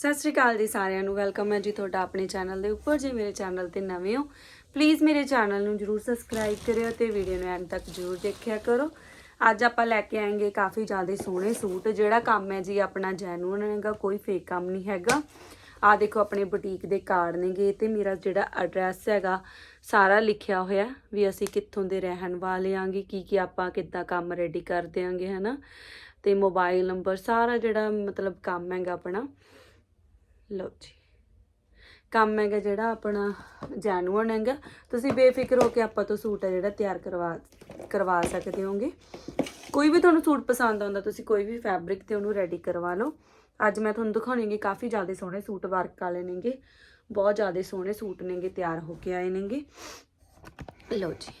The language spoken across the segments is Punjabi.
ਸਤਿ ਸ਼੍ਰੀ ਅਕਾਲ ਜੀ ਸਾਰਿਆਂ ਨੂੰ, ਵੈਲਕਮ ਹੈ ਜੀ ਤੁਹਾਡਾ ਆਪਣੇ ਚੈਨਲ ਦੇ ਉੱਪਰ, ਜੇ ਮੇਰੇ ਚੈਨਲ ਤੇ ਨਵੇਂ ਹੋ ਪਲੀਜ਼ ਮੇਰੇ ਚੈਨਲ ਨੂੰ ਜਰੂਰ ਸਬਸਕ੍ਰਾਈਬ ਕਰਿਓ ਤੇ ਵੀਡੀਓ ਨੂੰ ਐਂਡ ਤੱਕ ਜਰੂਰ ਦੇਖਿਆ ਕਰੋ। ਅੱਜ ਆਪਾਂ ਲੈ ਕੇ ਆਏਗੇ ਕਾਫੀ ਜ਼ਿਆਦਾ ਸੋਹਣੇ ਸੂਟ, ਜਿਹੜਾ ਕੰਮ ਹੈ ਜੀ ਆਪਣਾ ਜੈਨੂਨ ਹੈਗਾ, ਕੋਈ ਫੇਕ ਕੰਮ ਨਹੀਂ ਹੈਗਾ। ਆ ਦੇਖੋ ਆਪਣੇ ਬੁਟੀਕ ਦੇ ਕਾਰਡ ਨੇਗੇ, ਤੇ ਮੇਰਾ ਜਿਹੜਾ ਐਡਰੈਸ ਹੈਗਾ, ਸਾਰਾ ਲਿਖਿਆ ਹੋਇਆ ਵੀ ਅਸੀਂ ਕਿੱਥੋਂ ਦੇ ਰਹਿਣ ਵਾਲੇ ਆਂਗੇ ਕੀ ਕੀ ਆਪਾਂ ਕਿੱਦਾਂ ਕੰਮ ਰੈਡੀ ਕਰ ਦਿਆਂਗੇ, ਹਨਾ? ਤੇ ਮੋਬਾਈਲ ਨੰਬਰ ਸਾਰਾ ਜਿਹੜਾ ਮਤਲਬ ਕੰਮ ਹੈਗਾ ਆਪਣਾ। ਲਓ ਜੀ। ਕੰਮ ਹੈਗਾ ਜਿਹੜਾ ਆਪਣਾ ਜੈਨੂਅਨ ਹੈਗਾ। ਤੁਸੀਂ ਬੇਫਿਕਰ ਹੋ ਕੇ ਆਪਾਂ ਤੋਂ ਸੂਟ ਹੈ ਜਿਹੜਾ ਤਿਆਰ ਕਰਵਾ ਕਰਵਾ ਸਕਦੇ ਹੋਗੇ। ਕੋਈ ਵੀ ਤੁਹਾਨੂੰ ਸੂਟ ਪਸੰਦ ਆਉਂਦਾ, ਤੁਸੀਂ ਕੋਈ ਵੀ ਫੈਬਰਿਕ ਤੇ ਉਹਨੂੰ ਰੈਡੀ ਕਰਵਾ ਲਓ। ਅੱਜ ਮੈਂ ਤੁਹਾਨੂੰ ਦਿਖਾਉਣੀਗੀ ਕਾਫੀ ਜ਼ਿਆਦਾ ਸੋਹਣੇ ਸੂਟ ਵਰਕ ਵਾਲੇ ਨੇਗੇ ਬਹੁਤ ਜ਼ਿਆਦਾ ਸੋਹਣੇ ਸੂਟ ਨੇਗੇ ਤਿਆਰ ਹੋ ਕੇ ਆਏ ਨੇਗੇ ਲਓ ਜੀ।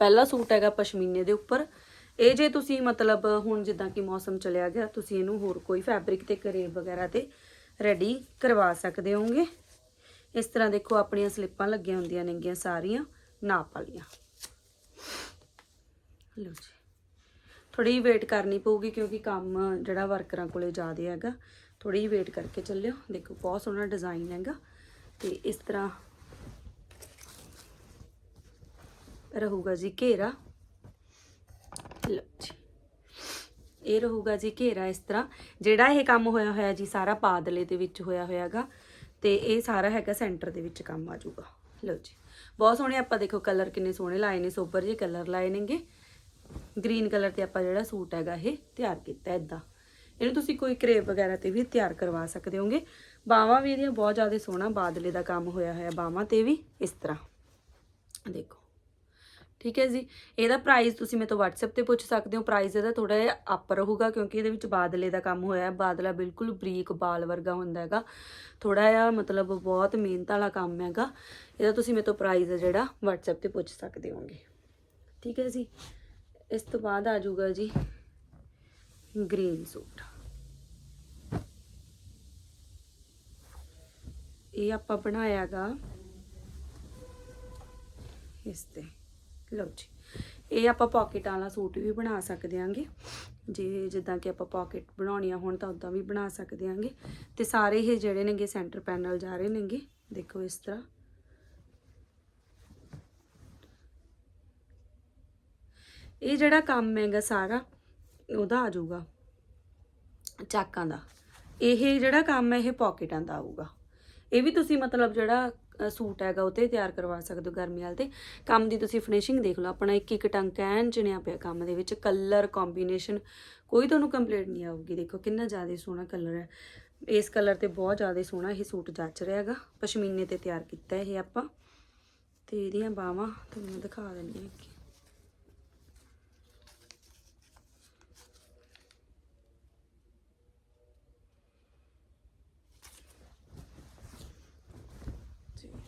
ਪਹਿਲਾ ਸੂਟ ਹੈਗਾ ਪਸ਼ਮੀਨੇ ਦੇ ਉੱਪਰ। ਇਹ ਜੇ ਤੁਸੀਂ ਮਤਲਬ ਹੁਣ ਜਿੱਦਾਂ ਕਿ ਮੌਸਮ ਚਲਿਆ ਗਿਆ, ਤੁਸੀਂ ਇਹਨੂੰ ਹੋਰ ਕੋਈ ਫੈਬਰਿਕ ਤੇ ਕਰੇਬ ਵਗੈਰਾ ਤੇ ਰੈਡੀ ਕਰਵਾ ਸਕਦੇ ਹੋਗੇ ਇਸ ਤਰ੍ਹਾਂ ਦੇਖੋ ਆਪਣੀਆਂ ਸਲਿੱਪਾਂ ਲੱਗੀਆਂ ਹੁੰਦੀਆਂ ਨੇਗੀਆਂ ਸਾਰੀਆਂ, ਨਾਪ ਵਾਲੀਆਂ। ਲਓ ਜੀ। ਥੋੜੀ ਵੇਟ ਕਰਨੀ ਪਊਗੀ ਕਿਉਂਕਿ ਕੰਮ ਜਿਹੜਾ ਵਰਕਰਾਂ ਕੋਲੇ ਜ਼ਿਆਦਾ ਹੈਗਾ। ਥੋੜੀ ਵੇਟ ਕਰਕੇ ਚੱਲਿਓ। ਦੇਖੋ ਬਹੁਤ ਸੋਹਣਾ ਡਿਜ਼ਾਈਨ ਹੈਗਾ। ਤੇ ਇਸ ਤਰ੍ਹਾਂ ਰਹੂਗਾ ਜੀ ਘੇਰਾ ਲਓ ਜੀ ਇਹ ਰਹੂਗਾ ਜੀ ਘੇਰਾ ਇਸ ਤਰ੍ਹਾਂ। ਜਿਹੜਾ ਇਹ ਕੰਮ ਹੋਇਆ ਹੋਇਆ ਜੀ, ਸਾਰਾ ਪਾਦਲੇ ਦੇ ਵਿੱਚ ਹੋਇਆ ਹੋਇਆਗਾ ਤੇ ਇਹ ਸਾਰਾ ਹੈਗਾ ਸੈਂਟਰ ਦੇ ਵਿੱਚ ਕੰਮ ਆ ਜਾਊਗਾ। ਲਓ ਜੀ, ਬਹੁਤ ਸੋਹਣੇ ਆਪਾਂ ਦੇਖੋ ਕਲਰ ਕਿੰਨੇ ਸੋਹਣੇ ਲਾਏ ਨੇ, ਸੋਬਰ ਜਿਹੇ ਕਲਰ ਲਾਏ ਨੇਗੇ। ਗ੍ਰੀਨ ਕਲਰ ਤੇ ਆਪਾਂ ਜਿਹੜਾ ਸੂਟ ਹੈਗਾ ਇਹ ਤਿਆਰ ਕੀਤਾ ਇਦਾਂ ਇਹਨੂੰ ਤੁਸੀਂ ਕੋਈ ਕਰੇਪ ਵਗੈਰਾ ਤੇ ਵੀ ਤਿਆਰ ਕਰਵਾ ਸਕਦੇ ਹੋਗੇ। ਬਾਹਾਂ ਵੀ ਇਹਦੀਆਂ ਬਹੁਤ ਜ਼ਿਆਦਾ ਸੋਹਣਾ ਬਾਦਲੇ ਦਾ ਕੰਮ ਹੋਇਆ ਹੋਇਆ ਬਾਹਾਂ ਤੇ ਵੀ ਇਸ ਤਰ੍ਹਾਂ। ਦੇਖੋ ਠੀਕ ਹੈ ਜੀ? ਇਹਦਾ ਪ੍ਰਾਈਸ ਤੁਸੀਂ ਮੇਰੇ ਤੋਂ WhatsApp ਤੇ ਪੁੱਛ ਸਕਦੇ ਹੋ। ਪ੍ਰਾਈਸ ਇਹਦਾ ਥੋੜਾ ਜਿਹਾ ਅਪ ਰਹੂਗਾ ਕਿਉਂਕਿ ਇਹਦੇ ਵਿੱਚ ਬਾਦਲੇ ਦਾ ਕੰਮ ਹੋਇਆ ਹੈ। ਬਾਦਲਾ ਬਿਲਕੁਲ ਬਰੀਕ ਬਾਲ ਵਰਗਾ ਹੁੰਦਾ ਹੈਗਾ। ਥੋੜਾ ਜਿਹਾ ਮਤਲਬ ਬਹੁਤ ਮਿਹਨਤ ਵਾਲਾ ਕੰਮ ਹੈਗਾ। ਇਹਦਾ ਤੁਸੀਂ ਮੇਰੇ ਤੋਂ ਪ੍ਰਾਈਸ ਹੈ ਜਿਹੜਾ WhatsApp ਤੇ ਪੁੱਛ ਸਕਦੇ ਹੋਗੇ ਠੀਕ ਹੈ ਜੀ? ਇਸ ਤੋਂ ਬਾਅਦ ਆ ਜਾਊਗਾ ਜੀ ਗ੍ਰੀਨ ਸੂਟ ਇਹ ਆਪਾਂ ਬਣਾਇਆਗਾ ਇਸ ਤੇ। ਲਓ ਜੀ। ਇਹ ਆਪਾਂ ਪਾਕਟ ਵਾਲਾ ਸੂਟ ਵੀ ਬਣਾ ਸਕਦੇ ਆਂਗੇ। ਜੇ ਜਿੱਦਾਂ ਕਿ ਆਪਾਂ ਪਾਕਟ ਬਣਾਉਣੀਆਂ ਹੋਣ ਤਾਂ ਉਦਾਂ ਵੀ ਬਣਾ ਸਕਦੇ ਆਂਗੇ। ਤੇ ਸਾਰੇ ਇਹ ਜਿਹੜੇ ਨੇਗੇ ਸੈਂਟਰ ਪੈਨਲ ਜਾ ਰਹੇ ਨੇਗੇ। ਦੇਖੋ ਇਸ ਤਰ੍ਹਾਂ। ਇਹ ਜਿਹੜਾ ਕੰਮ ਹੈਗਾ ਸਾਰਾ, ਉਹਦਾ ਆ ਜਾਊਗਾ। ਚਾਕਾਂ ਦਾ। ਇਹ ਜਿਹੜਾ ਕੰਮ ਹੈ, ਇਹ ਪਾਕਟਾਂ ਦਾ ਆਊਗਾ। ਇਹ ਵੀ ਤੁਸੀਂ ਮਤਲਬ ਜਿਹੜਾ ਸੂਟ ਹੈਗਾ ਉਹ ਤੇ ਤਿਆਰ ਕਰਵਾ ਸਕਦੇ ਹੋ ਗਰਮੀ ਵਾਲੇ ਤੇ। ਕੰਮ ਦੀ ਤੁਸੀਂ ਫਿਨਿਸ਼ਿੰਗ ਦੇਖ ਲਓ, ਆਪਣਾ ਇੱਕ ਇੱਕ ਟੰਕ ਐਨ ਚਿਣਿਆ ਪਿਆ ਕੰਮ ਦੇ ਵਿੱਚ ਕਲਰ ਕੰਬੀਨੇਸ਼ਨ ਕੋਈ ਤੁਹਾਨੂੰ ਕੰਪਲੀਟ ਨਹੀਂ ਆਊਗੀ। ਦੇਖੋ ਕਿੰਨਾ ਜ਼ਿਆਦਾ ਸੋਹਣਾ ਕਲਰ ਹੈ। ਇਸ ਕਲਰ ਤੇ ਬਹੁਤ ਜ਼ਿਆਦਾ ਸੋਹਣਾ ਇਹ ਸੂਟ ਜੱਚ ਰਿਹਾ ਹੈਗਾ। ਪਸ਼ਮੀਨੇ ਤੇ ਤਿਆਰ ਕੀਤਾ ਇਹ ਆਪਾਂ। ਤੇ ਇਹਦੀਆਂ ਬਾਹਾਂ ਤੁਹਾਨੂੰ ਦਿਖਾ ਦਿੰਦੀ ਹਾਂ ਅੱਗੇ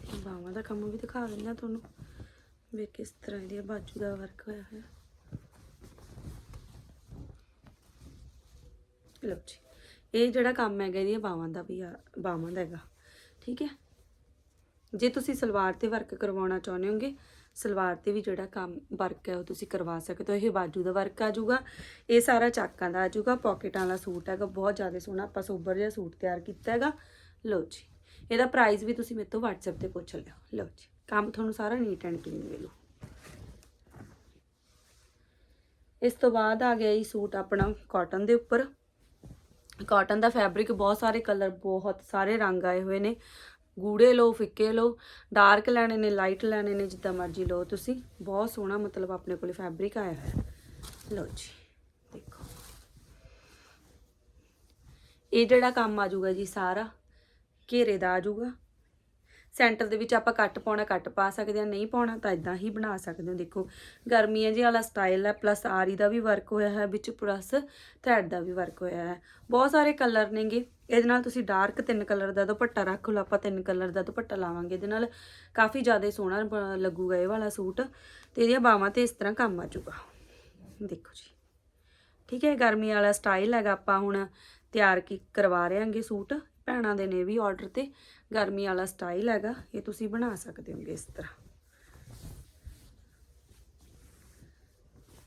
ਤੇ ਬਾਹਾਂ ਦਾ ਕੰਮ ਵੀ ਦਿਖਾ ਦਿੰਦਾ ਤੁਹਾਨੂੰ। ਵੀ ਕਿਸ ਤਰ੍ਹਾਂ ਇਹਦੀ ਬਾਜੂ ਦਾ ਵਰਕ ਹੋਇਆ ਹੈ ਲਓ ਜੀ, ਇਹ ਜਿਹੜਾ ਕੰਮ ਹੈਗਾ ਇਹਦੀਆਂ ਬਾਹਾਂ ਦਾ ਵੀ ਆ, ਬਾਹਾਂ ਦਾ ਹੈਗਾ, ਠੀਕ ਹੈ? ਜੇ ਤੁਸੀਂ ਸਲਵਾਰ ਤੇ ਵਰਕ ਕਰਵਾਉਣਾ ਚਾਹੁੰਦੇ ਹੋਗੇ, ਸਲਵਾਰ ਤੇ ਵੀ ਜਿਹੜਾ ਕੰਮ ਵਰਕ ਹੈ ਉਹ ਤੁਸੀਂ ਕਰਵਾ ਸਕਦੇ ਹੋ। ਇਹ ਬਾਜੂ ਦਾ ਵਰਕ ਆ ਜਾਊਗਾ, ਇਹ ਸਾਰਾ ਚਾਕਾਂ ਦਾ ਆ ਜਾਊਗਾ ਪਾਕਟਾਂ ਵਾਲਾ ਸੂਟ ਹੈਗਾ, ਬਹੁਤ ਜ਼ਿਆਦਾ ਸੋਹਣਾ, ਆਪਾਂ ਸੋਬਰ ਜਿਹਾ ਸੂਟ ਤਿਆਰ ਕੀਤਾ ਹੈਗਾ। ਲਓ ਜੀ ਇਹਦਾ ਪ੍ਰਾਈਸ ਵੀ ਤੁਸੀਂ ਮੇਰੇ ਤੋਂ WhatsApp ਤੇ ਪੁੱਛ ਲਿਓ। ਲਓ ਜੀ, ਕੰਮ ਤੁਹਾਨੂੰ ਸਾਰਾ ਨੀਟ ਐਂਡ ਕਲੀਨ ਮਿਲੂ। ਇਸ ਤੋਂ ਬਾਅਦ ਆ ਗਿਆ ਇਹ ਸੂਟ ਆਪਣਾ ਕਾਟਨ ਦੇ ਉੱਪਰ। ਕਾਟਨ ਦਾ ਫੈਬਰਿਕ ਬਹੁਤ ਸਾਰੇ ਕਲਰ ਬਹੁਤ ਸਾਰੇ ਰੰਗ ਆਏ ਹੋਏ ਨੇ। ਗੂੜੇ ਲਓ, ਫਿੱਕੇ ਲਓ ਡਾਰਕ ਲੈਣੇ ਨੇ ਲਾਈਟ ਲੈਣੇ ਨੇ, ਜਿੱਦਾਂ ਮਰਜ਼ੀ ਲਓ ਤੁਸੀਂ। ਬਹੁਤ ਸੋਹਣਾ ਮਤਲਬ ਆਪਣੇ ਕੋਲੇ ਫੈਬਰਿਕ ਆਇਆ ਹੋਇਆ। ਲਓ ਜੀ, ਦੇਖੋ। ਇਹ ਜਿਹੜਾ ਕੰਮ ਆ ਜਾਊਗਾ ਜੀ ਸਾਰਾ ਘੇਰੇ ਦਾ ਆ ਜਾਊਗਾ। ਸੈਂਟਰ ਦੇ ਵਿੱਚ ਆਪਾਂ ਕੱਟ ਪਾਉਣਾ, ਕੱਟ ਪਾ ਸਕਦੇ ਹਾਂ, ਨਹੀਂ ਪਾਉਣਾ ਤਾਂ ਇਦਾਂ ਹੀ ਬਣਾ ਸਕਦੇ ਹੋ। ਦੇਖੋ ਗਰਮੀਆਂ ਜੀ ਵਾਲਾ ਸਟਾਈਲ ਹੈ ਪਲੱਸ ਆਰੀ ਦਾ ਵੀ ਵਰਕ ਹੋਇਆ ਹੈ, ਵਿੱਚ ਪਲੱਸ ਥਰੈਡ ਦਾ ਵੀ ਵਰਕ ਹੋਇਆ ਹੈ। ਬਹੁਤ ਸਾਰੇ ਕਲਰ ਨੇਗੇ। ਇਹਦੇ ਨਾਲ ਤੁਸੀਂ ਡਾਰਕ ਤਿੰਨ ਕਲਰ ਦਾ ਦੁਪੱਟਾ ਰੱਖ ਲਓ, ਆਪਾਂ ਤਿੰਨ ਕਲਰ ਦਾ ਦੁਪੱਟਾ ਲਾਵਾਂਗੇ। ਇਹਦੇ ਨਾਲ ਕਾਫੀ ਜ਼ਿਆਦਾ ਸੋਹਣਾ ਬ- ਲੱਗੂਗਾ ਇਹ ਵਾਲਾ ਸੂਟ ਤੇ ਇਹਦੀਆਂ ਬਾਹਾਂ ਤੇ ਇਸ ਤਰ੍ਹਾਂ ਕੰਮ ਆ ਜਾਊਗਾ। ਦੇਖੋ ਜੀ। ਠੀਕ ਹੈ, ਗਰਮੀ ਵਾਲਾ ਸਟਾਈਲ ਹੈਗਾ ਆਪਾਂ ਹੁਣ ਤਿਆਰ ਕੀ ਕਰਵਾ ਰਹੇ ਹਾਂਗੇ ਸੂਟ। ਭੈਣਾਂ ਦੇ ਨੇ ਵੀ ਆਰਡਰ ਤੇ। ਗਰਮੀ ਵਾਲਾ ਸਟਾਈਲ ਹੈਗਾ, ਇਹ ਤੁਸੀਂ ਬਣਾ ਸਕਦੇ ਹੋਗੇ ਇਸ ਤਰ੍ਹਾਂ।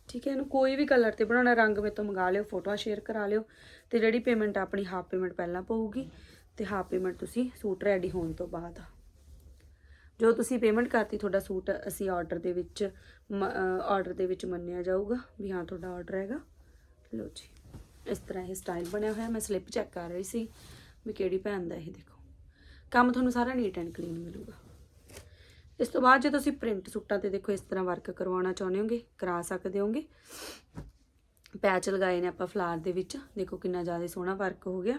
ਠੀਕ ਹੈ, ਇਹਨੂੰ ਕੋਈ ਵੀ ਕਲਰ ਤੇ ਬਣਾਉਣਾ, ਰੰਗ ਮੇਰੇ ਤੋਂ ਮੰਗਾ ਲਿਓ ਫੋਟੋਆਂ ਸ਼ੇਅਰ ਕਰਾ ਲਿਓ। ਤੇ ਜਿਹੜੀ ਪੇਮੈਂਟ ਆਪਣੀ ਹਾਫ ਪੇਮੈਂਟ ਪਹਿਲਾਂ ਪਊਗੀ, ਤੇ ਹਾਫ ਪੇਮੈਂਟ ਤੁਸੀਂ ਸੂਟ ਰੈਡੀ ਹੋਣ ਤੋਂ ਬਾਅਦ। ਜੋ ਤੁਸੀਂ ਪੇਮੈਂਟ ਕਰਤੀ, ਤੁਹਾਡਾ ਸੂਟ ਅਸੀਂ ਆਰਡਰ ਦੇ ਵਿੱਚ ਆਰਡਰ ਦੇ ਵਿੱਚ ਮੰਨਿਆ ਜਾਊਗਾ ਵੀ ਹਾਂ, ਤੁਹਾਡਾ ਆਰਡਰ ਹੈਗਾ। ਲਓ ਜੀ, ਇਸ ਤਰ੍ਹਾਂ ਇਹ ਸਟਾਈਲ ਬਣਿਆ ਹੋਇਆ। ਮੈਂ ਸਲਿੱਪ ਚੈੱਕ ਕਰ ਰਹੀ ਸੀ। ਵੀ ਕਿਹੜੀ ਭੈਣ ਦਾ ਇਹ ਦੇਖੋ। ਕੰਮ ਤੁਹਾਨੂੰ ਸਾਰਾ ਨੀਟ ਐਂਡ ਕਲੀਨ ਮਿਲੂਗਾ। ਇਸ ਤੋਂ ਬਾਅਦ ਜੇ ਤੁਸੀਂ ਪ੍ਰਿੰਟ ਸੂਟਾਂ ਤੇ ਦੇਖੋ ਇਸ ਤਰ੍ਹਾਂ ਵਰਕ ਕਰਵਾਉਣਾ ਚਾਹੁੰਦੇ ਹੋਗੇ, ਕਰਾ ਸਕਦੇ ਹੋਗੇ। ਪੈਚ ਲਗਾਏ ਨੇ ਆਪਾਂ ਫਲਾਰ ਦੇ ਵਿੱਚ। ਦੇਖੋ ਕਿੰਨਾ ਜ਼ਿਆਦਾ ਸੋਹਣਾ ਵਰਕ ਹੋ ਗਿਆ।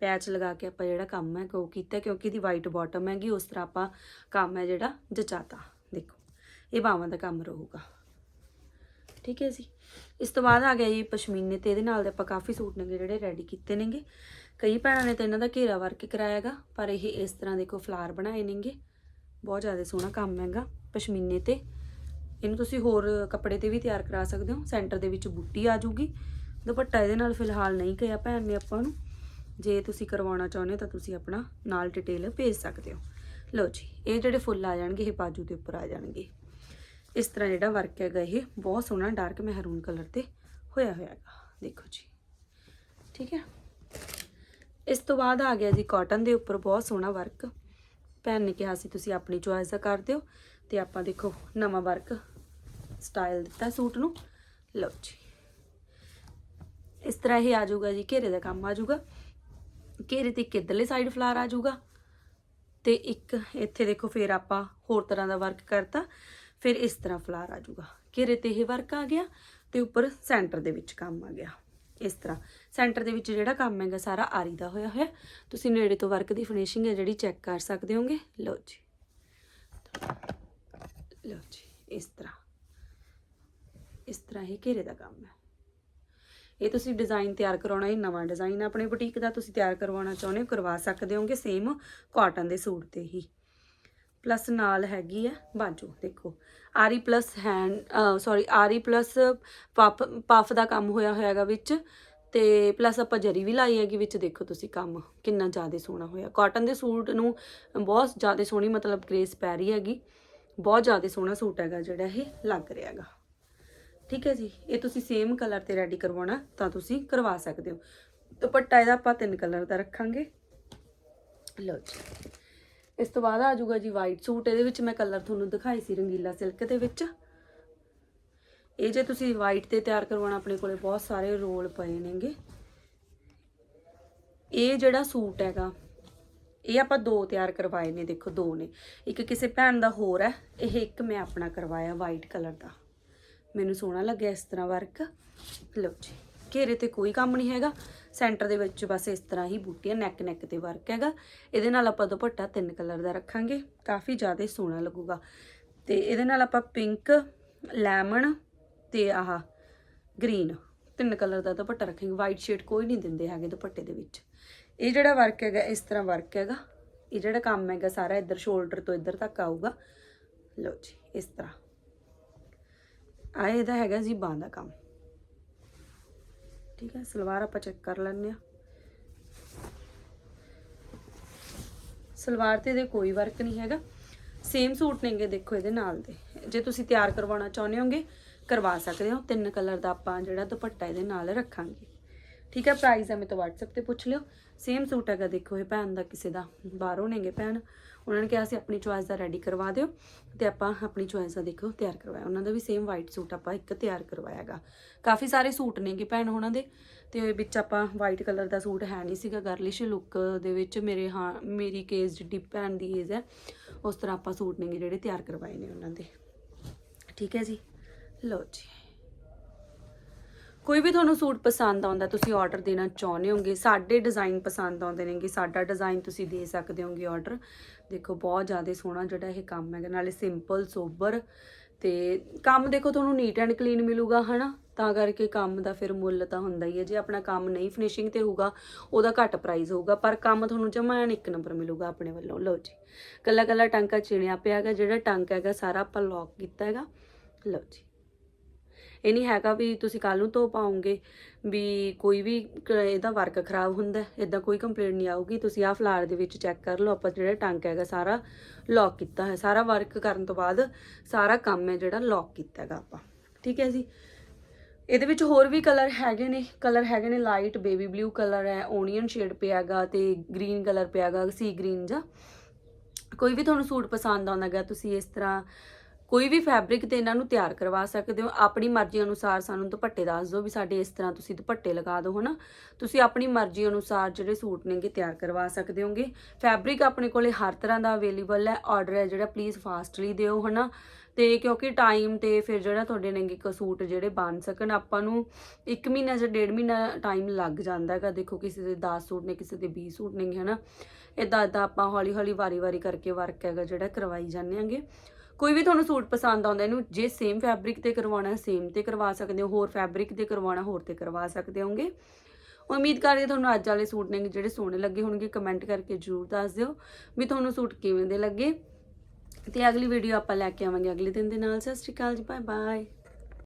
ਪੈਚ ਲਗਾ ਕੇ ਆਪਾਂ ਜਿਹੜਾ ਕੰਮ ਹੈ ਉਹ ਕੀਤਾ ਕਿਉਂਕਿ ਇਹਦੀ ਵਾਈਟ ਬਾਟਮ ਹੈਗੀ, ਉਸ ਤਰ੍ਹਾਂ ਆਪਾਂ ਕੰਮ ਹੈ ਜਿਹੜਾ ਜਚਾਤਾ। ਦੇਖੋ, ਇਹ ਬਾਵਾਂ ਦਾ ਕੰਮ ਰਹੂਗਾ। ਠੀਕ ਹੈ ਜੀ। ਇਸ ਤੋਂ ਬਾਅਦ ਆ ਗਿਆ ਜੀ ਪਸ਼ਮੀਨੇ ਤੇ ਇਹਦੇ ਨਾਲ ਦੇ ਆਪਾਂ ਕਾਫੀ ਸੂਟ ਨੇਗੇ ਜਿਹੜੇ ਰੈਡੀ ਕੀਤੇ ਨੇਗੇ। ਕਈ ਭੈਣਾਂ ਨੇ ਤਾਂ ਇਹਨਾਂ ਦਾ ਘੇਰਾ ਵਰਕ ਕਰਾਇਆਗਾ ਪਰ ਇਹ ਇਸ ਤਰ੍ਹਾਂ ਦੇਖੋ ਫਲਾਰ ਬਣਾਏ ਨੇਗੇ। ਬਹੁਤ ਜ਼ਿਆਦਾ ਸੋਹਣਾ ਕੰਮ ਹੈਗਾ ਪਸ਼ਮੀਨੇ ਤੇ। ਇਹਨੂੰ ਤੁਸੀਂ ਹੋਰ ਕੱਪੜੇ ਤੇ ਵੀ ਤਿਆਰ ਕਰਾ ਸਕਦੇ ਹੋ, ਸੈਂਟਰ ਦੇ ਵਿੱਚ ਬੁੱਟੀ ਆ ਜੂਗੀ ਦੁਪੱਟਾ ਇਹਦੇ ਨਾਲ ਫਿਲਹਾਲ ਨਹੀਂ ਕਿਹਾ ਭੈਣ ਨੇ ਆਪਾਂ ਨੂੰ। ਜੇ ਤੁਸੀਂ ਕਰਵਾਉਣਾ ਚਾਹੁੰਦੇ ਹੋ ਤਾਂ ਤੁਸੀਂ ਆਪਣਾ ਨਾਲ ਡਿਟੇਲ ਭੇਜ ਸਕਦੇ ਹੋ। ਲਓ ਜੀ, ਇਹ ਜਿਹੜੇ ਫੁੱਲ ਆ ਜਾਣਗੇ, ਇਹ ਬਾਜੂ ਦੇ ਉੱਪਰ ਆ ਜਾਣਗੇ। ਇਸ ਤਰ੍ਹਾਂ ਜਿਹੜਾ ਵਰਕ ਹੈਗਾ ਇਹ, ਬਹੁਤ ਸੋਹਣਾ ਡਾਰਕ ਮਹਿਰੂਨ ਕਲਰ ਤੇ ਹੋਇਆ ਹੋਇਆ ਹੈਗਾ। ਦੇਖੋ ਜੀ। ਠੀਕ ਹੈ। ਇਸ ਤੋਂ ਬਾਅਦ ਆ ਗਿਆ ਜੀ ਕਾਟਨ ਦੇ ਉੱਪਰ ਬਹੁਤ ਸੋਹਣਾ ਵਰਕ ਭੈਣ ਨੇ ਕਿਹਾ ਸੀ, ਤੁਸੀਂ ਆਪਣੀ ਚੁਆਇਸ ਦਾ ਕਰ ਦਿਓ ਤੇ ਆਪਾਂ ਦੇਖੋ ਨਵਾਂ ਵਰਕ ਸਟਾਈਲ ਦਿੱਤਾ ਸੂਟ ਨੂੰ। ਲਓ ਜੀ। ਇਸ ਤਰ੍ਹਾਂ ਇਹ ਆ ਜਾਊਗਾ ਜੀ, ਘੇਰੇ ਦਾ ਕੰਮ ਆ ਜਾਊਗਾ। ਘੇਰੇ ਤੇ ਕਿੱਧਰਲੇ ਸਾਈਡ ਫਲਾਰ ਆ ਜਾਊਗਾ ਤੇ ਇੱਕ ਇੱਥੇ ਦੇਖੋ ਫਿਰ ਆਪਾਂ ਹੋਰ ਤਰ੍ਹਾਂ ਦਾ ਵਰਕ ਕਰਤਾ, ਫਿਰ ਇਸ ਤਰ੍ਹਾਂ ਫਲਾਰ ਆ ਜਾਊਗਾ। ਘੇਰੇ ਤੇ ਇਹ ਵਰਕ ਆ ਗਿਆ ਤੇ ਉੱਪਰ ਸੈਂਟਰ ਦੇ ਵਿੱਚ ਕੰਮ ਆ ਗਿਆ। ਇਸ ਤਰ੍ਹਾਂ। ਸੈਂਟਰ ਦੇ ਵਿੱਚ ਜਿਹੜਾ ਕੰਮ ਹੈਗਾ ਸਾਰਾ ਆਰੀ ਦਾ ਹੋਇਆ ਹੋਇਆ। ਤੁਸੀਂ ਨੇੜੇ ਤੋਂ ਵਰਕ ਦੀ ਫਿਨਿਸ਼ਿੰਗ ਹੈ ਜਿਹੜੀ ਚੈੱਕ ਕਰ ਸਕਦੇ ਹੋਗੇ। ਲਓ ਜੀ। ਲਓ ਜੀ, ਇਸ ਤਰ੍ਹਾਂ। ਇਸ ਤਰ੍ਹਾਂ ਹੀ ਘੇਰੇ ਦਾ ਕੰਮ ਹੈ। ਇਹ ਤੁਸੀਂ ਡਿਜ਼ਾਈਨ ਤਿਆਰ ਕਰਾਉਣਾ, ਇਹ ਨਵਾਂ ਡਿਜ਼ਾਈਨ ਆਪਣੇ ਬੁਟੀਕ ਦਾ ਤੁਸੀਂ ਤਿਆਰ ਕਰਵਾਉਣਾ ਚਾਹੁੰਦੇ ਹੋ, ਕਰਵਾ ਸਕਦੇ ਹੋਗੇ। ਸੇਮ ਕਾਟਨ ਦੇ ਸੂਟ ਤੇ ਹੀ। ਪਲੱਸ ਨਾਲ ਹੈਗੀ ਹੈ ਬਾਜੂ, ਦੇਖੋ। ਆਰੀ ਪਲੱਸ ਹੈਂਡ ਸੌਰੀ ਆਰੀ ਪਲੱਸ ਪਫ ਪਫ ਦਾ ਕੰਮ ਹੋਇਆ ਹੋਇਆ ਹੈਗਾ ਵਿੱਚ ਤੇ ਪਲੱਸ ਆਪਾਂ ਜਰੀ ਵੀ ਲਾਈ ਹੈਗੀ ਵਿੱਚ, ਦੇਖੋ ਤੁਸੀਂ ਕੰਮ ਕਿੰਨਾ ਜ਼ਿਆਦਾ ਸੋਹਣਾ ਹੋਇਆ। ਕਾਟਨ ਦੇ ਸੂਟ ਨੂੰ ਬਹੁਤ ਜ਼ਿਆਦਾ ਸੋਹਣੀ ਮਤਲਬ ਗ੍ਰੇਸ ਪੈ ਰਹੀ ਹੈਗੀ, ਬਹੁਤ ਜ਼ਿਆਦਾ ਸੋਹਣਾ ਸੂਟ ਹੈਗਾ ਜਿਹੜਾ ਇਹ ਲੱਗ ਰਿਹਾ ਹੈਗਾ। ਠੀਕ ਹੈ ਜੀ, ਇਹ ਤੁਸੀਂ ਸੇਮ ਕਲਰ ਤੇ ਰੈਡੀ ਕਰਵਾਉਣਾ ਤਾਂ ਤੁਸੀਂ ਕਰਵਾ ਸਕਦੇ ਹੋ। ਦੁਪੱਟਾ ਇਹਦਾ ਆਪਾਂ ਤਿੰਨ ਕਲਰ ਦਾ ਰੱਖਾਂਗੇ। ਲਓ ਜੀ। ਇਸ ਤੋਂ ਬਾਅਦ ਆ ਜਾਊਗਾ ਜੀ ਵਾਈਟ ਸੂਟ, ਇਹਦੇ ਵਿੱਚ ਮੈਂ ਕਲਰ ਤੁਹਾਨੂੰ ਦਿਖਾਈ ਸੀ ਰੰਗੀਲਾ ਸਿਲਕ ਦੇ ਵਿੱਚ। ਇਹ ਜੇ ਤੁਸੀਂ ਵਾਈਟ ਤੇ ਤਿਆਰ ਕਰਵਾਉਣਾ, ਆਪਣੇ ਕੋਲੇ ਬਹੁਤ ਸਾਰੇ ਰੋਲ ਪਏ ਨੇਗੇ। ਇਹ ਜਿਹੜਾ ਸੂਟ ਹੈਗਾ, ਇਹ ਆਪਾਂ ਦੋ ਤਿਆਰ ਕਰਵਾਏ ਨੇ, ਦੇਖੋ ਦੋ ਨੇ। ਇੱਕ ਕਿਸੇ ਭੈਣ ਦਾ ਹੋਰ ਹੈ, ਇਹ ਇੱਕ ਮੈਂ ਆਪਣਾ ਕਰਵਾਇਆ ਵਾਈਟ ਕਲਰ ਦਾ। ਮੈਨੂੰ ਸੋਹਣਾ ਲੱਗਿਆ ਇਸ ਤਰ੍ਹਾਂ ਵਰਕ ਲਓ ਜੀ। ਘੇਰੇ ਤੇ ਕੋਈ ਕੰਮ ਨਹੀਂ ਹੈਗਾ। ਸੈਂਟਰ ਦੇ ਵਿੱਚ ਬਸ ਇਸ ਤਰ੍ਹਾਂ ਹੀ ਬੂਟੀਆਂ ਨੈਕ ਨੈਕ ਤੇ ਵਰਕ ਹੈਗਾ। ਇਹਦੇ ਨਾਲ ਆਪਾਂ ਦੁਪੱਟਾ ਤਿੰਨ ਕਲਰ ਦਾ ਰੱਖਾਂਗੇ। ਕਾਫੀ ਜ਼ਿਆਦਾ ਸੋਹਣਾ ਲੱਗੂਗਾ। ਤੇ ਇਹਦੇ ਨਾਲ ਆਪਾਂ ਪਿੰਕ ਲੈਮਨ ਤੇ ਆਹ ਗ੍ਰੀਨ ਤਿੰਨ ਕਲਰ ਦਾ ਦੁਪੱਟਾ ਰੱਖਾਂਗੇ। ਵਾਈਟ ਸ਼ੇਡ ਕੋਈ ਨਹੀਂ ਦਿੰਦੇ ਹੈਗੇ ਦੁਪੱਟੇ ਦੇ ਵਿੱਚ। ਇਹ ਜਿਹੜਾ ਵਰਕ ਹੈਗਾ, ਇਸ ਤਰ੍ਹਾਂ ਵਰਕ ਹੈਗਾ। ਇਹ ਜਿਹੜਾ ਕੰਮ ਹੈਗਾ, ਸਾਰਾ ਇੱਧਰ ਸ਼ੋਲਡਰ ਤੋਂ ਇੱਧਰ ਤੱਕ ਆਊਗਾ। ਲਓ ਜੀ, ਇਸ ਤਰ੍ਹਾਂ। ਆ ਇਹਦਾ ਹੈਗਾ ਜੀ ਬਾਂਹ ਦਾ ਕੰਮ। ਠੀਕ ਹੈ, ਸਲਵਾਰ ਆਪਾਂ ਚੈੱਕ ਕਰ ਲੈਂਦੇ ਆ ਸਲਵਾਰ ਤੇ ਇਹਦੇ ਕੋਈ ਵਰਕ ਨਹੀਂ ਹੈਗਾ। ਸੇਮ ਸੂਟ ਨੇਗੇ ਦੇਖੋ ਇਹਦੇ ਨਾਲ ਦੇ। ਜੇ ਤੁਸੀਂ ਤਿਆਰ ਕਰਵਾਉਣਾ ਚਾਹੁੰਦੇ ਹੋਗੇ, ਕਰਵਾ ਸਕਦੇ ਹੋ। ਤਿੰਨ ਕਲਰ ਦਾ ਆਪਾਂ ਜਿਹੜਾ ਦੁਪੱਟਾ ਇਹਦੇ ਨਾਲ ਰੱਖਾਂਗੇ। ਠੀਕ ਹੈ ਪ੍ਰਾਈਸ ਐਵੇਂ ਤੋਂ WhatsApp ਤੇ ਪੁੱਛ ਲਿਓ। ਸੇਮ ਸੂਟ ਹੈਗਾ, ਦੇਖੋ ਇਹ ਭੈਣ ਦਾ ਕਿਸੇ ਦਾ, ਬਾਹਰੋਂ ਨੇਗੇ ਭੈਣ। ਉਹਨਾਂ ਨੇ ਕਿਹਾ ਸੀ ਆਪਣੀ ਚੁਆਇਸ ਦਾ ਰੈਡੀ ਕਰਵਾ ਦਿਓ ਤੇ ਆਪਾਂ ਆਪਣੀ ਚੁਆਇਸ ਦਾ ਦੇਖੋ, ਤਿਆਰ ਕਰਵਾਇਆ। ਉਹਨਾਂ ਦਾ ਵੀ ਸੇਮ ਵਾਈਟ ਸੂਟ ਆਪਾਂ ਇੱਕ ਤਿਆਰ ਕਰਵਾਇਆਗਾ ਕਾਫੀ ਸਾਰੇ ਸੂਟ ਨੇਗੇ ਭੈਣ ਉਹਨਾਂ ਦੇ, ਤੇ ਵਿੱਚ ਆਪਾਂ ਵਾਈਟ ਕਲਰ ਦਾ ਸੂਟ ਹੈ ਨਹੀਂ ਸੀਗਾ ਗਰਲਿਸ਼ ਲੁੱਕ ਦੇ ਵਿੱਚ ਮੇਰੇ ਹਾਂ, ਮੇਰੀ ਕੇਸ ਜਿੱਡੀ ਭੈਣ ਦੀ ਏਜ ਹੈ, ਉਸ ਤਰ੍ਹਾਂ ਆਪਾਂ ਸੂਟ ਨੇਗੇ ਜਿਹੜੇ ਤਿਆਰ ਕਰਵਾਏ ਨੇ ਉਹਨਾਂ ਦੇ। ਠੀਕ ਹੈ ਜੀ? ਲਓ ਜੀ। ਕੋਈ ਵੀ ਤੁਹਾਨੂੰ ਸੂਟ ਪਸੰਦ ਆਉਂਦਾ, ਤੁਸੀਂ ਆਰਡਰ ਦੇਣਾ ਚਾਹੁੰਦੇ ਹੋਗੇ, ਸਾਡੇ ਡਿਜ਼ਾਈਨ ਪਸੰਦ ਆਉਂਦੇ ਨੇਗੇ, ਸਾਡਾ ਡਿਜ਼ਾਈਨ ਤੁਸੀਂ ਦੇ ਸਕਦੇ ਹੋਗੇ ਆਰਡਰ ਦੇਖੋ, ਬਹੁਤ ਜ਼ਿਆਦਾ ਸੋਹਣਾ ਜਿਹੜਾ ਇਹ ਕੰਮ ਹੈਗਾ, ਨਾਲੇ ਸਿੰਪਲ ਸੋਬਰ ਤੇ ਕੰਮ ਦੇਖੋ ਤੁਹਾਨੂੰ ਨੀਟ ਐਂਡ ਕਲੀਨ ਮਿਲੂਗਾ, ਹਨਾ? ਤਾਂ ਕਰਕੇ ਕੰਮ ਦਾ ਫਿਰ ਮੁੱਲ ਤਾਂ ਹੁੰਦਾ ਹੀ ਹੈ। ਜੇ ਆਪਣਾ ਕੰਮ ਨਹੀਂ ਫਿਨਿਸ਼ਿੰਗ ਤੇ ਹੋਊਗਾ, ਉਹਦਾ ਘੱਟ ਪ੍ਰਾਈਸ ਹੋਊਗਾ, ਪਰ ਕੰਮ ਤੁਹਾਨੂੰ ਜਮਾ ਇੱਕ ਨੰਬਰ ਮਿਲੂਗਾ ਆਪਣੇ ਵੱਲੋਂ। ਲਓ ਜੀ ਕੱਲਾ ਕੱਲਾ ਟਾਂਕਾ ਚਿਣਿਆ ਪਿਆ ਹੈਗਾ, ਜਿਹੜਾ ਟਾਂਕਾ ਹੈਗਾ, ਸਾਰਾ ਆਪਾਂ ਲੌਕ ਕੀਤਾ ਹੈਗਾ। ਲਓ ਜੀ। ਇਹ ਨਹੀਂ ਹੈਗਾ ਵੀ ਤੁਸੀਂ ਕੱਲ ਨੂੰ ਧੋ ਪਾਉਂਗੇ ਵੀ ਕੋਈ ਵੀ ਕ- ਇਹਦਾ ਵਰਕ ਖਰਾਬ ਹੁੰਦਾ ਇਦਾਂ ਕੋਈ ਕੰਪਲੇਂਟ ਨਹੀਂ ਆਊਗੀ, ਤੁਸੀਂ ਆਹ ਫਲਾਰ ਦੇ ਵਿੱਚ ਚੈੱਕ ਕਰ ਲਓ, ਆਪਾਂ ਜਿਹੜਾ ਟੰਕ ਹੈਗਾ ਸਾਰਾ ਲੌਕ ਕੀਤਾ ਹੈ ਸਾਰਾ ਵਰਕ ਕਰਨ ਤੋਂ ਬਾਅਦ ਸਾਰਾ ਕੰਮ ਹੈ ਜਿਹੜਾ ਲੌਕ ਕੀਤਾ ਹੈਗਾ ਆਪਾਂ, ਠੀਕ ਹੈ ਜੀ? ਇਹਦੇ ਵਿੱਚ ਹੋਰ ਵੀ ਕਲਰ ਹੈਗੇ ਨੇ ਕਲਰ ਹੈਗੇ ਨੇ ਲਾਈਟ ਬੇਬੀ ਬਲੂ ਕਲਰ ਹੈ ਓਨੀਅਨ ਸ਼ੇਡ ਪਿਆਗਾ ਤੇ ਗ੍ਰੀਨ ਕਲਰ ਪਿਆਗਾ ਸੀ ਗ੍ਰੀਨ ਜਾਂ ਕੋਈ ਵੀ ਤੁਹਾਨੂੰ ਸੂਟ ਪਸੰਦ ਆਉਂਦਾਗਾ ਤੁਸੀਂ ਇਸ ਤਰ੍ਹਾਂ ਕੋਈ ਵੀ ਫੈਬਰਿਕ ਤੇ ਇਹਨਾਂ ਨੂੰ ਤਿਆਰ ਕਰਵਾ ਸਕਦੇ ਹੋ। ਆਪਣੀ ਮਰਜ਼ੀ ਅਨੁਸਾਰ ਸਾਨੂੰ ਦੁਪੱਟੇ ਦੱਸ ਦਿਓ ਵੀ ਸਾਡੇ ਇਸ ਤਰ੍ਹਾਂ ਤੁਸੀਂ ਦੁਪੱਟੇ ਲਗਾ ਦਿਓ, ਹਨਾ? ਤੁਸੀਂ ਆਪਣੀ ਮਰਜ਼ੀ ਅਨੁਸਾਰ ਜਿਹੜੇ ਸੂਟ ਨੇਗੇ ਤਿਆਰ ਕਰਵਾ ਸਕਦੇ ਹੋਗੇ। ਫੈਬਰਿਕ ਆਪਣੇ ਕੋਲੇ ਹਰ ਤਰ੍ਹਾਂ ਦਾ ਅਵੇਲੇਬਲ ਹੈ। ਆਰਡਰ ਹੈ ਜਿਹੜਾ ਪਲੀਜ਼ ਫਾਸਟਲੀ ਦਿਓ, ਹਨਾ? ਤੇ ਕਿਉਂਕਿ ਟਾਈਮ ਤੇ ਫਿਰ ਜਿਹੜਾ ਤੁਹਾਡੇ ਨੇਗੇ ਇੱਕ ਸੂਟ ਜਿਹੜੇ ਬਣ ਸਕਣ, ਆਪਾਂ ਨੂੰ 1 ਮਹੀਨਾ ਜਾਂ ਡੇਢ ਮਹੀਨਾ ਟਾਈਮ ਲੱਗ ਜਾਂਦਾ ਹੈਗਾ। ਦੇਖੋ ਕਿਸੇ ਦੇ 10 ਸੂਟ ਨੇ, ਕਿਸੇ ਦੇ 20 ਸੂਟ ਨੇਗੇ, ਹਨਾ? ਇਦਾਂ ਇਦਾਂ ਆਪਾਂ ਹੌਲੀ ਹੌਲੀ ਵਾਰੀ-ਵਾਰੀ ਕਰਕੇ ਵਰਕ ਹੈਗਾ ਜਿਹੜਾ ਕਰਵਾਈ ਜਾਂਦੇ ਆਂਗੇ ਕੋਈ ਵੀ ਤੁਹਾਨੂੰ ਸੂਟ ਪਸੰਦ ਆਉਂਦਾ, ਇਹਨੂੰ ਜੇ ਸੇਮ ਫੈਬਰਿਕ ਤੇ ਕਰਵਾਉਣਾ ਸੇਮ ਤੇ ਕਰਵਾ ਸਕਦੇ ਹੋ, ਹੋਰ ਫੈਬਰਿਕ ਤੇ ਕਰਵਾਉਣਾ, ਹੋਰ ਤੇ ਕਰਵਾ ਸਕਦੇ ਹੋਗੇ ਉਮੀਦ ਕਰਦੇ ਤੁਹਾਨੂੰ ਅੱਜ ਵਾਲੇ ਸੂਟ ਨੇ ਜਿਹੜੇ ਸੋਹਣੇ ਲੱਗੇ ਹੋਣਗੇ ਕਮੈਂਟ ਕਰਕੇ ਜਰੂਰ ਦੱਸ ਦਿਓ ਵੀ ਤੁਹਾਨੂੰ ਸੂਟ ਕਿਵੇਂ ਦੇ ਲੱਗੇ। ਤੇ ਅਗਲੀ ਵੀਡੀਓ ਆਪਾਂ ਲੈ ਕੇ ਆਵਾਂਗੇ ਅਗਲੇ ਦਿਨ ਦੇ ਨਾਲ। ਸਤਿ ਸ਼੍ਰੀ ਅਕਾਲ ਜੀ ਬਾਏ ਬਾਏ